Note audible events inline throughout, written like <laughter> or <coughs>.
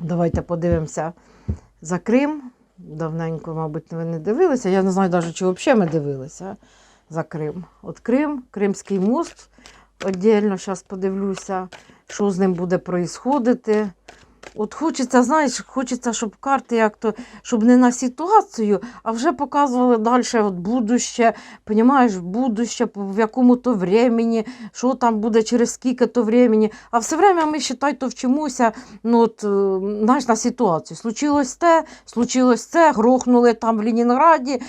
Давайте подивимося за Крим. Давненько, мабуть, ви не дивилися. Я не знаю навіть, чи взагалі ми дивилися за Крим. От Крим, Кримський мост. Отдельно зараз подивлюся, що з ним буде проїсходити. От хочеться, знаєш, хочеться, щоб карти як то, щоб не на ситуацію, а вже показували далі от будуще, понімаєш, будуще, в якому-то времені, що там буде через скільки-то времени. А все время ми, считай, то вчимося ну, от, е, знаєш, на ситуацію. Случилось те, случилось це, грохнули там в Ленінграді,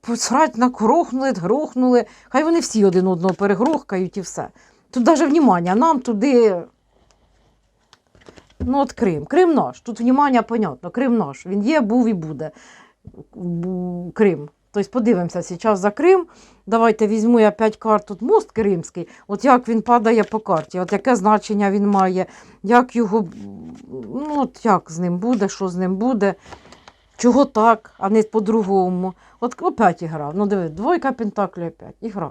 посрать на грохнули, грохнули. Хай вони всі один одного перегрохкають і все. Тут навіть внимання, нам туди. Ну, от Крим. Крим наш. Тут внимання, понятно, Крим наш. Він є, був і буде. Крим. Тобто подивимося зараз за Крим. Давайте візьму я 5 карт. Тут мост Кримський. От як він падає по карті, от яке значення він має, як його, ну от як з ним буде, що з ним буде, чого так, а не по-другому. От опять ігра. Ну диви, двойка пентаклі опять. Ігра.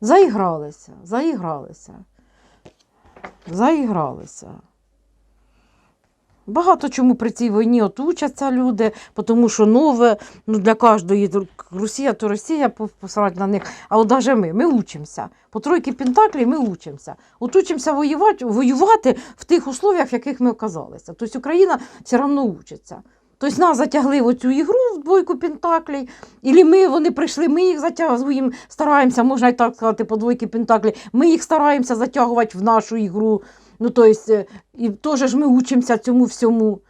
Заігралися, заігралися. Заігралися. Багато чому при цій війні от учаться люди, тому що нове, ну для кожної Росія, то Росія по- посрать на них. А от навіть ми, ми учимося. По тройки Пентаклі ми учимося. От учимося воювати, воювати в тих условиях, в яких ми оказалися. Тобто Україна все одно учиться. Тобто нас затягли в оцю ігру в двойку Пентаклей, і ми, вони прийшли, ми їх затягуємо, стараємося, можна і так сказати, по двойки Пентаклей, ми їх стараємося затягувати в нашу ігру. Ну, то есть, і теж ж ми учимося цьому всьому,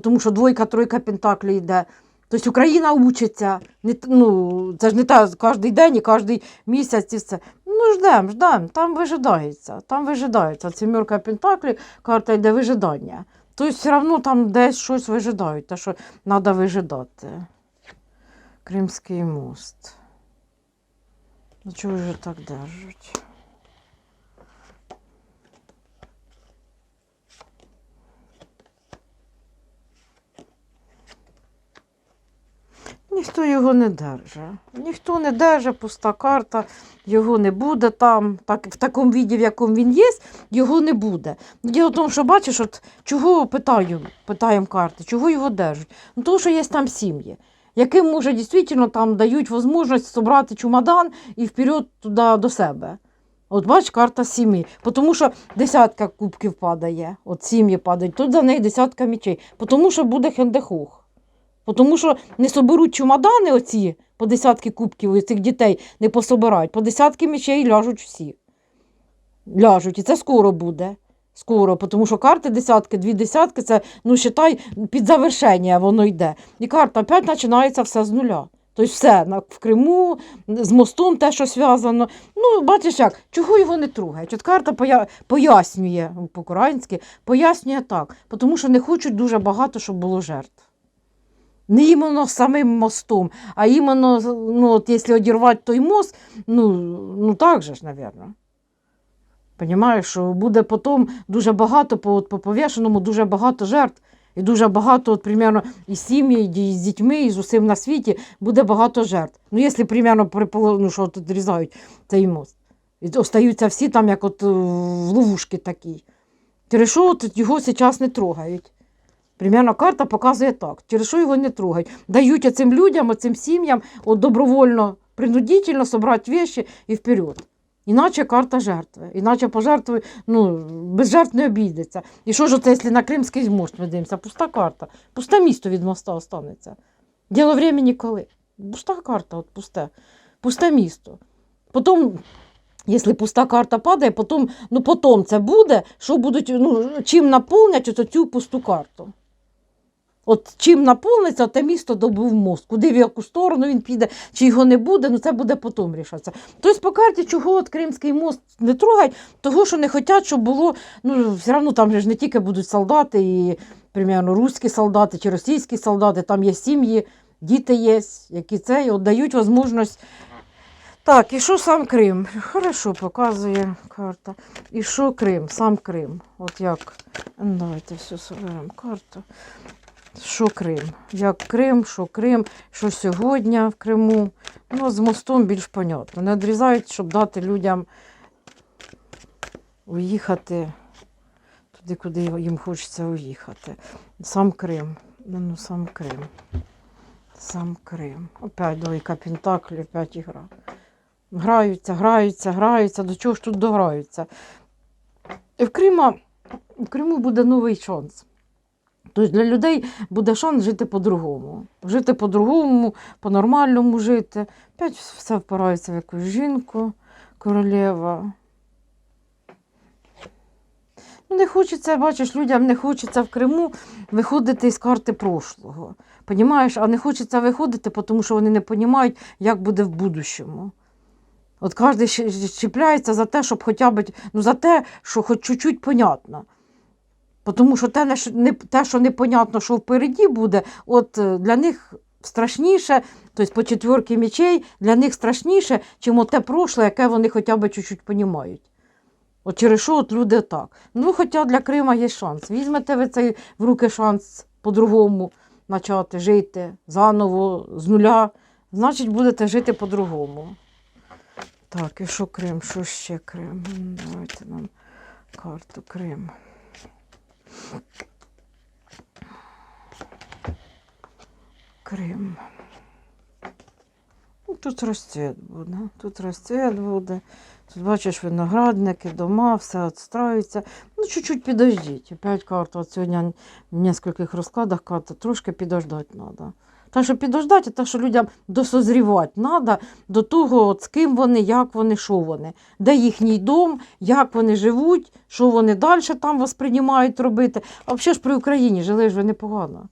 тому що двойка, тройка пентаклі йде. Тобто Україна учиться. Не, ну, це ж не так кожен день і кожен місяць і все. Ну, ждемо, ждемо, там вижидається. Там вижидається. Сімерка пентаклі, карта йде вижидання. Тобто все одно там десь щось вижидають, те, що треба вижидати. Кримський мост. Ну, чого ж так держать? Ніхто його не держить. Ніхто не держить, пуста карта, його не буде там, так, в такому віді, в якому він є, його не буде. Діло в тому, що бачиш, от чого питаю, питаємо карти, чого його держать? Ну, тому що є там сім'ї, яким може дійсно там дають можливість зібрати чемодан і вперед туди до себе. От бач, карта сім'ї. Тому що десятка кубків падає, от сім'ї падають, тут за неї десятка мічей, тому що буде хендехух. Тому що не соберуть чемодани оці по десятки кубків цих дітей не пособирають, по десятки мечей ляжуть всі. Ляжуть. І це скоро буде. Скоро, тому що карти десятки, дві десятки, це, ну, считай, під завершення воно йде. І карта опять починається все з нуля. Тобто все в Криму, з мостом те, що зв'язано. Ну, бачиш як, чого його не трогають? От карта поя- пояснює по-українськи, пояснює так, тому що не хочуть дуже багато, щоб було жертв. Не іменно самим мостом, а іменно, ну, от, якщо одірвати той мост, ну, ну так же ж, мабуть. Понімаєш, що буде потім дуже багато, по, от, по повішеному дуже багато жертв. І дуже багато, от, примерно, і сім'ї, і з дітьми, і з усім на світі буде багато жертв. Ну, якщо, примерно, ну, що от відрізають цей мост. І остаються всі там, як от в ловушки такій. Через що от його зараз не трогають. Примерно карта показує так, через що його не трогають. Дають оцим людям, оцим сім'ям от добровольно, принудительно собрати вещи і вперед. Іначе карта жертви. Іначе пожертви, ну, без жертв не обійдеться. І що ж це, якщо на Кримський мост ми дивимося? Пуста карта. Пусте місто від моста останеться. Діло времени коли. Пуста карта, от пусте. Пусте місто. Потім, якщо пуста карта падає, потім, ну, потім це буде, що будуть, ну, чим наповнять цю пусту карту. От чим наповниться, те місто добув мост. Куди в яку сторону він піде, чи його не буде, ну це буде потім рішатися. Тобто по карті, чого от Кримський мост не трогають, того, що не хочуть, щоб було, ну все одно там ж не тільки будуть солдати, і, примерно, руські солдати чи російські солдати, там є сім'ї, діти є, які це, і от дають можливість. Так, і що сам Крим? Хорошо показує карта. І що Крим? Сам Крим. От як. Давайте все соберемо карту. Що Крим? Як Крим, що Крим, що сьогодні в Криму. Ну, з мостом більш понятно. Не відрізають, щоб дати людям уїхати туди куди їм хочеться уїхати. Сам Крим. Ну, сам Крим. Сам Крим. Опять двойка Пентаклі, опять ігра. Граються, граються, граються. До чого ж тут дограються? І в, Крима, в Криму буде новий шанс. Тобто для людей буде шанс жити по-другому. Жити по-другому, по-нормальному жити. Опять все впирається в якусь жінку, королева. Ну, не хочеться, бачиш, людям не хочеться в Криму виходити із карти прошлого. Понімаєш? А не хочеться виходити, тому що вони не розуміють, як буде в будущому. От кожен чіпляється за те, щоб хоча б, ну, за те, що хоч чуть-чуть понятно. Тому що те, те, що непонятно, що впереді буде, от е, для них страшніше, тобто по четвірки мечей, для них страшніше, чим те прошле, яке вони хоча б чуть-чуть розуміють. От через що от люди так. Ну, хоча для Крима є шанс. Візьмете ви цей в руки шанс по-другому почати жити заново, з нуля, значить, будете жити по-другому. Так, і що Крим? Що ще Крим? Давайте нам карту Крим. Крим. Ну, тут розцвіт буде. Тут розцвіт буде. Тут бачиш виноградники, дома, все відстраюється. Ну, чуть-чуть підождіть. Опять карта. От сьогодні в нескольких розкладах карта трошки підождати треба. Та, що підождати, те, що людям досозрівати треба до того, от, з ким вони, як вони, що вони, де їхній дом, як вони живуть, що вони далі там восприймають робити. А взагалі ж при Україні жили ж ви непогано.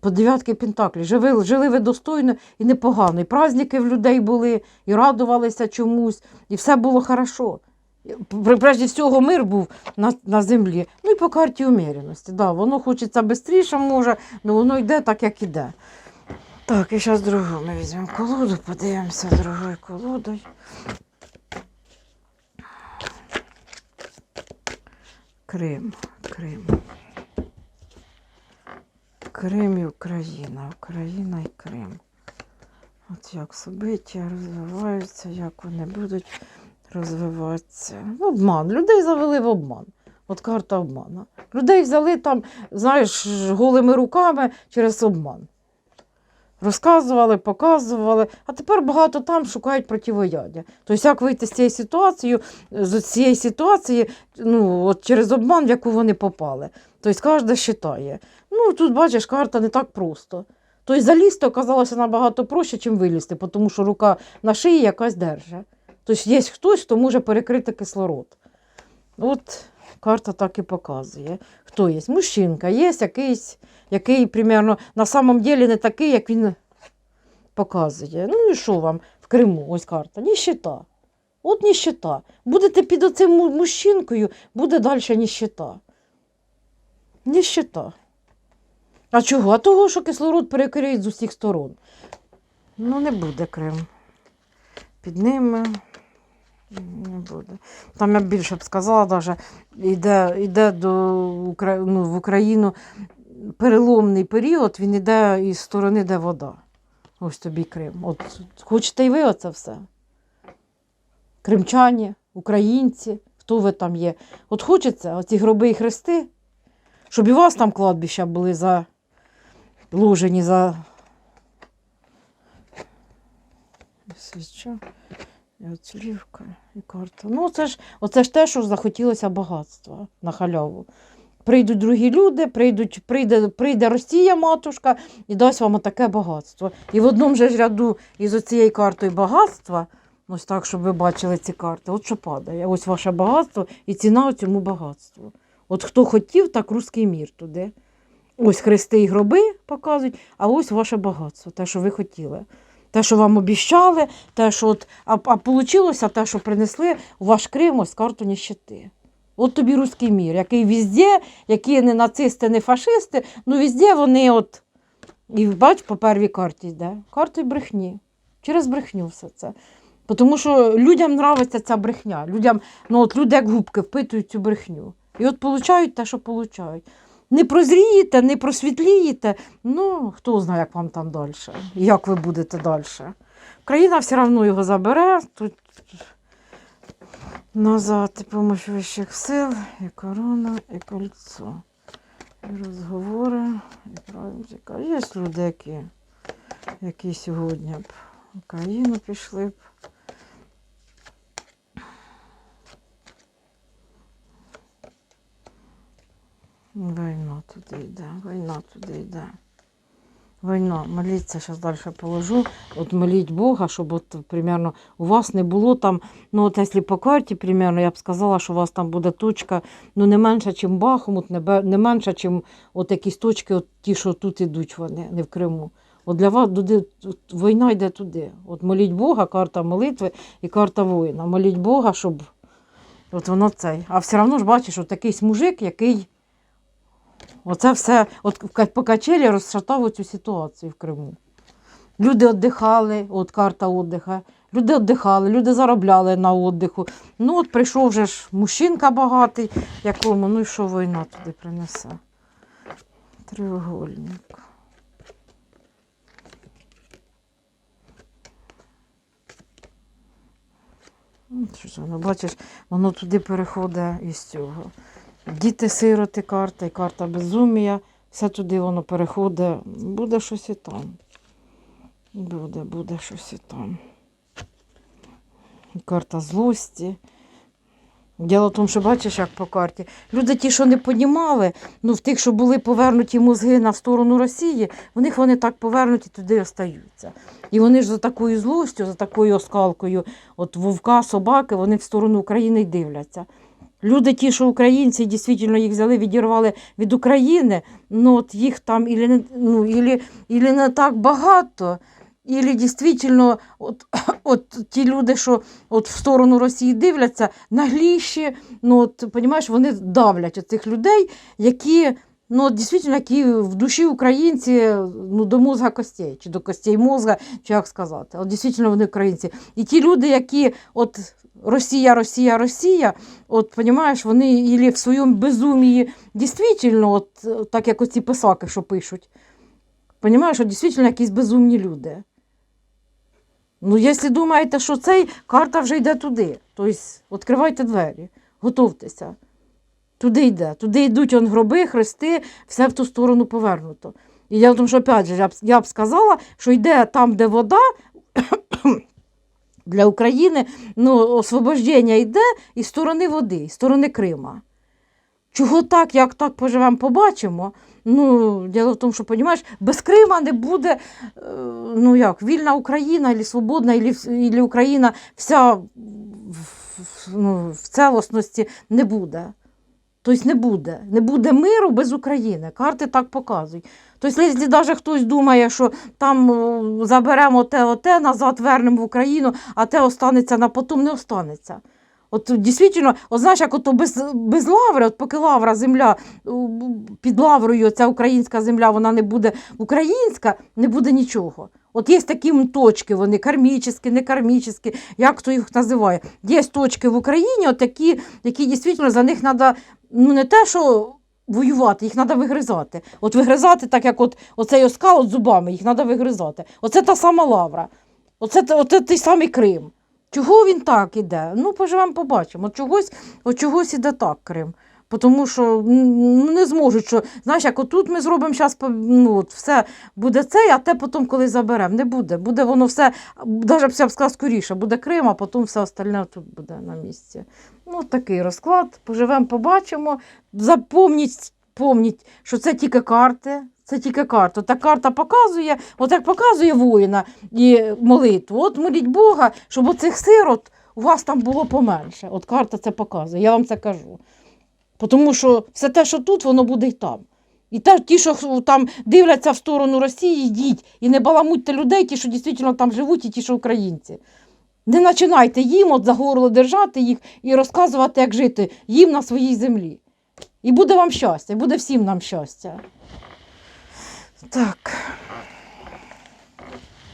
По дев'ятки Пентаклі. Жили, жили ви достойно і непогано. І праздники в людей були, і радувалися чомусь, і все було хорошо. Прежде всього, мир був на, на землі. Ну і по карті уміреності. Да, воно хочеться швидше, може, але воно йде так, як іде. Так, і зараз другу ми візьмемо колоду, подивимося другою колодою. Крим, Крим. Крим і Україна, Україна і Крим. От як собиття розвиваються, як вони будуть розвиватися. Обман. Людей завели в обман. От карта обмана. Людей взяли там, знаєш, голими руками через обман. Розказували, показували, а тепер багато там шукають противоядя. Тобто, як вийти з цієї ситуації, з цієї ситуації, ну, от через обман, в яку вони попали. Тобто кожен вважає. Ну, тут бачиш, карта не так просто. Тобто залізти оказалося набагато проще, ніж вилізти, тому що рука на шиї якась держить. Тобто є хтось, хто може перекрити кислород. От карта так і показує. Хто є? Мужчинка, є якийсь, який примерно на самом деле не такий, як він показує. Ну і що вам в Криму? Ось карта. Ніщита. От ніщита. Будете під оцим мужчинкою, буде далі ніщита. Ніщита. А чого? А того, що кислород перекриють з усіх сторон. Ну, не буде Крим. Під ними не буде. Там я більше б сказала, даже, йде, йде до Укра... ну, в Україну переломний період, він йде із сторони, де вода. Ось тобі Крим. От хочете й ви оце все? Кримчані, українці, хто ви там є? От хочеться оці гроби і хрести, щоб і у вас там кладбища були заложені за. Свіча. І і карта. Ну, це ж, оце ж те, що захотілося багатства на халяву. Прийдуть другі люди, прийдуть, прийде, прийде Росія, матушка, і дасть вам таке багатство. І в одному же ж ряду із оцією картою багатства, ось так, щоб ви бачили ці карти, от що падає. Ось ваше багатство і ціна цьому багатству. От хто хотів, так руський мір туди. Ось хрести і гроби показують, а ось ваше багатство, те, що ви хотіли. Те, що вам обіщали, те, що от, а, а получилося те, що принесли у ваш Крим, ось карту ніщити. От тобі руський мір, який везде, які не нацисти, не фашисти, ну везде вони от. І бач, по первій карті йде. Карти брехні. Через брехню все це. Тому що людям нравиться ця брехня. Людям, ну от люди як губки впитують цю брехню. І от получають те, що получають. Не прозрієте, не просвітлієте, ну хто знає, як вам там далі, як ви будете далі. Країна все одно його забере. Тут Назад помощь вищих сил, і корона, і кольцо. І розговори, і правильно. Є люди, які, які сьогодні б Україну пішли б. Війна туди йде, війна туди йде. Війна, моліться, зараз далі положу. От моліть Бога, щоб от, примерно, у вас не було там, ну от якщо по карті, примерно, я б сказала, що у вас там буде точка, ну не менша, ніж Бахмут, не, менша, ніж от якісь точки, от ті, що тут ідуть вони, не в Криму. От для вас туди, війна йде туди. От моліть Бога, карта молитви і карта воїна. Моліть Бога, щоб от воно цей. А все одно ж бачиш, от якийсь мужик, який Оце все от по качелі розшатав цю ситуацію в Криму. Люди віддихали, от карта віддиха. Люди віддихали, люди заробляли на віддиху. Ну, от прийшов вже ж мужчинка багатий, якому, ну і що війна туди принесе? Треугольник. Ну, бачиш, воно туди переходить із цього. Діти сироти карта і карта безумія. Все туди воно переходить. Буде щось і там. Буде, буде щось і там. Карта злості. Діло в тому, що бачиш, як по карті. Люди ті, що не понімали, ну в тих, що були повернуті мозги на сторону Росії, в них вони так повернуті туди остаються. І вони ж за такою злостю, за такою оскалкою, от вовка, собаки, вони в сторону України й дивляться. Люди, ті, що українці, дійсно їх взяли, відірвали від України, ну от їх там ілі не, ну, ілі, ілі не так багато, ілі дійсно от, <coughs> от ті люди, що от в сторону Росії дивляться, нагліші, ну от, понімаєш, вони давлять цих людей, які, ну, дійсно, які в душі українці ну, до мозга костей, чи до костей мозга, чи як сказати. От дійсно вони українці. І ті люди, які от Росія, Росія, Росія, от понімаєш, вони ілі в своєму безумії дійсно, от так як оці писаки, що пишуть. Понімаєш, от дійсно якісь безумні люди. Ну, якщо думаєте, що цей карта вже йде туди, тобто відкривайте двері, готовтеся. Туди йде, туди йдуть он гроби, хрести, все в ту сторону повернуто. І я тому, що опять же, я б, я б сказала, що йде там, де вода, для України ну, освобождення йде із сторони води, із сторони Крима. Чого так, як так поживемо, побачимо. Ну, діло в тому, що розумієш, без Крима не буде е, ну як, вільна Україна, або свободна, або Україна вся в- ну, в целостності не буде. Тобто не буде. Не буде миру без України. Карти так показують. Тобто, якщо навіть хтось думає, що там заберемо те, оте, назад вернемо в Україну, а те останеться на потом, не останеться. От дійсно, от знаєш, як ото без, без лаври, от поки лавра земля під лаврою, ця українська земля, вона не буде українська, не буде нічого. От є такі точки, вони кармічні, не кармічні, як хто їх називає. Є точки в Україні, от такі, які дійсно за них треба ну не те, що воювати, їх треба вигризати. От вигризати, так як от, оцей оскал от зубами, їх треба вигризати. Оце та сама лавра. Оце, оце той самий Крим. Чого він так іде? Ну, поживемо, побачимо. От чогось, от чогось іде так Крим. Тому що ну, не зможуть, що знаєш, як отут ми зробимо зараз, ну, от все буде це, а те потім коли заберемо. Не буде. Буде воно все, навіть я б сказала, скоріше, буде Крим, а потім все остальне тут буде на місці. Ну, такий розклад. Поживемо, побачимо. Запомніть, помніть, що це тільки карти. Це тільки карта. Та карта показує, от як показує воїна і молитву. От моліть Бога, щоб оцих сирот у вас там було поменше. От карта це показує, я вам це кажу. Тому що все те, що тут, воно буде й там. І те, ті, що там дивляться в сторону Росії, йдіть і не баламутьте людей, ті, що дійсно там живуть, і ті, що українці. Не починайте їм от за горло держати їх і розказувати, як жити їм на своїй землі. І буде вам щастя, і буде всім нам щастя. Так.